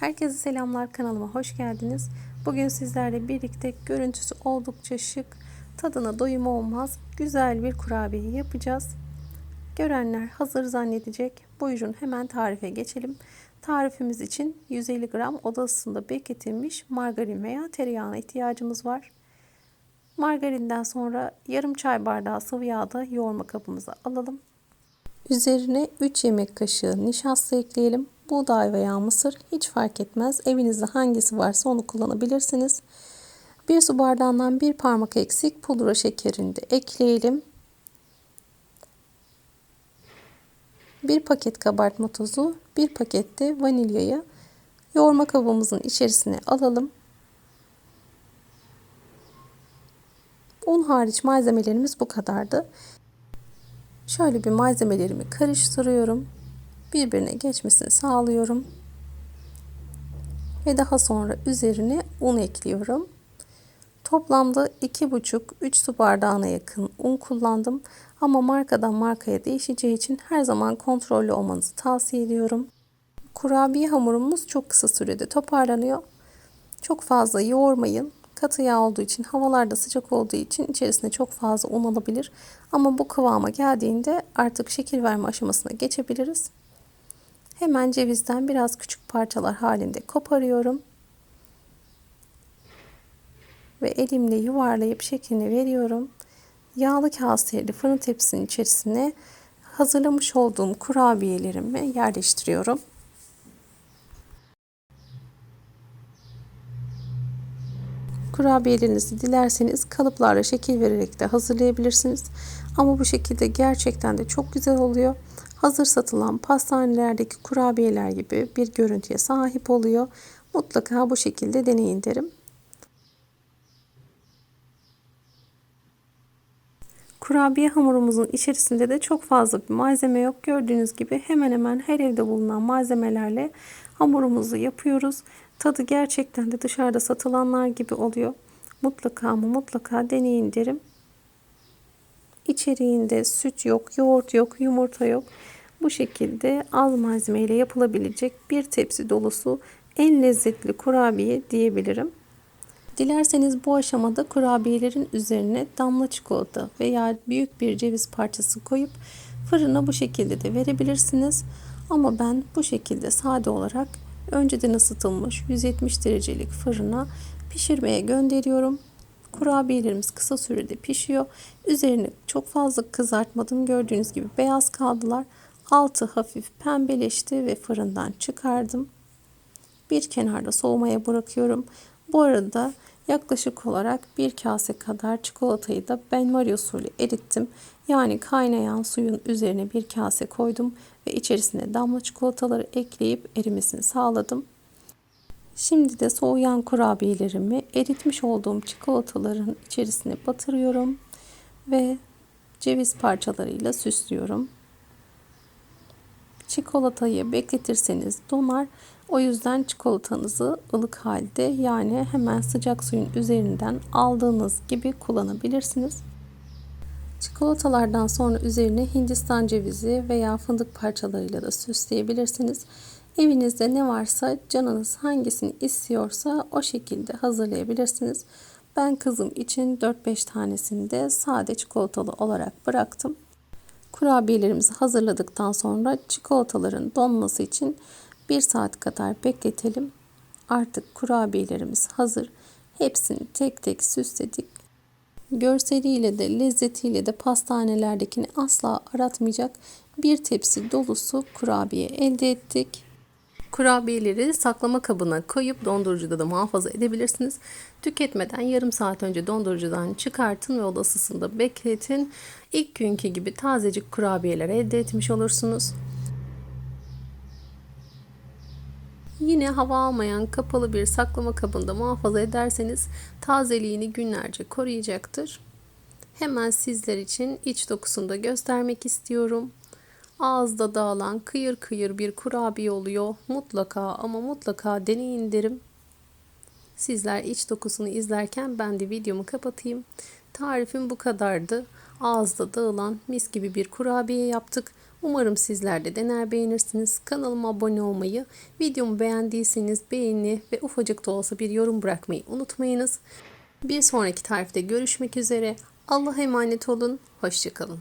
Herkese selamlar kanalıma hoş geldiniz. Bugün sizlerle birlikte görüntüsü oldukça şık, tadına doyum olmaz güzel bir kurabiye yapacağız. Görenler hazır zannedecek. Buyurun hemen tarife geçelim. Tarifimiz için 150 gram oda ısısında bekletilmiş margarin veya tereyağına ihtiyacımız var. Margarinden sonra yarım çay bardağı sıvı yağ da yoğurma kabımıza alalım. Üzerine 3 yemek kaşığı nişasta ekleyelim. Buğday veya mısır hiç fark etmez. Evinizde hangisi varsa onu kullanabilirsiniz. Bir su bardağından bir parmak eksik pudra şekerini de ekleyelim. Bir paket kabartma tozu, bir paket de vanilyayı yoğurma kabımızın içerisine alalım. Un hariç malzemelerimiz bu kadardı. Şöyle bir malzemelerimi karıştırıyorum. Birbirine geçmesini sağlıyorum. Ve daha sonra üzerine un ekliyorum. Toplamda 2,5-3 su bardağına yakın un kullandım. Ama markadan markaya değişeceği için her zaman kontrollü olmanızı tavsiye ediyorum. Kurabiye hamurumuz çok kısa sürede toparlanıyor. Çok fazla yoğurmayın. Katı yağ olduğu için, havalarda sıcak olduğu için içerisine çok fazla un alabilir. Ama bu kıvama geldiğinde artık şekil verme aşamasına geçebiliriz. Hemen cevizden biraz küçük parçalar halinde koparıyorum. Ve elimle yuvarlayıp şeklini veriyorum. Yağlı kaseli fırın tepsinin içerisine hazırlamış olduğum kurabiyelerimi yerleştiriyorum. Kurabiyelerinizi dilerseniz kalıplarla şekil vererek de hazırlayabilirsiniz. Ama bu şekilde gerçekten de çok güzel oluyor. Hazır satılan pastanelerdeki kurabiyeler gibi bir görüntüye sahip oluyor. Mutlaka bu şekilde deneyin derim. Kurabiye hamurumuzun içerisinde de çok fazla bir malzeme yok. Gördüğünüz gibi hemen hemen her evde bulunan malzemelerle hamurumuzu yapıyoruz. Tadı gerçekten de dışarıda satılanlar gibi oluyor. Mutlaka mı mutlaka deneyin derim. İçeriğinde süt yok, yoğurt yok, yumurta yok. Bu şekilde az malzemeyle yapılabilecek bir tepsi dolusu en lezzetli kurabiye diyebilirim. Dilerseniz bu aşamada kurabiyelerin üzerine damla çikolata veya büyük bir ceviz parçası koyup fırına bu şekilde de verebilirsiniz. Ama ben bu şekilde sade olarak önceden ısıtılmış 170 derecelik fırına pişirmeye gönderiyorum. Kurabiyelerimiz kısa sürede pişiyor. Üzerini çok fazla kızartmadım. Gördüğünüz gibi beyaz kaldılar. Altı hafif pembeleşti ve fırından çıkardım. Bir kenarda soğumaya bırakıyorum. Bu arada yaklaşık olarak bir kase kadar çikolatayı da benmari usulü erittim. Yani kaynayan suyun üzerine bir kase koydum ve içerisine damla çikolataları ekleyip erimesini sağladım. Şimdi de soğuyan kurabiyelerimi eritmiş olduğum çikolataların içerisine batırıyorum ve ceviz parçalarıyla süslüyorum. Çikolatayı bekletirseniz donar. O yüzden çikolatanızı ılık halde yani hemen sıcak suyun üzerinden aldığınız gibi kullanabilirsiniz. Çikolatalardan sonra üzerine hindistan cevizi veya fındık parçalarıyla da süsleyebilirsiniz. Evinizde ne varsa canınız hangisini istiyorsa o şekilde hazırlayabilirsiniz. Ben kızım için 4-5 tanesini de sade çikolatalı olarak bıraktım. Kurabiyelerimizi hazırladıktan sonra çikolataların donması için 1 saat kadar bekletelim. Artık kurabiyelerimiz hazır. Hepsini tek tek süsledik. Görseliyle de lezzetiyle de pastanelerdekini asla aratmayacak bir tepsi dolusu kurabiye elde ettik. Kurabiyeleri saklama kabına koyup dondurucuda da muhafaza edebilirsiniz. Tüketmeden yarım saat önce dondurucudan çıkartın ve oda ısısında bekletin. İlk günkü gibi tazecik kurabiyeler elde etmiş olursunuz. Yine hava almayan kapalı bir saklama kabında muhafaza ederseniz tazeliğini günlerce koruyacaktır. Hemen sizler için iç dokusunu da göstermek istiyorum. Ağızda dağılan kıyır kıyır bir kurabiye oluyor. Mutlaka ama mutlaka deneyin derim. Sizler iç dokusunu izlerken ben de videomu kapatayım. Tarifim bu kadardı. Ağızda dağılan mis gibi bir kurabiye yaptık. Umarım sizler de dener beğenirsiniz. Kanalıma abone olmayı, videomu beğendiyseniz beğeni ve ufacık da olsa bir yorum bırakmayı unutmayınız. Bir sonraki tarifte görüşmek üzere. Allah'a emanet olun. Hoşçakalın.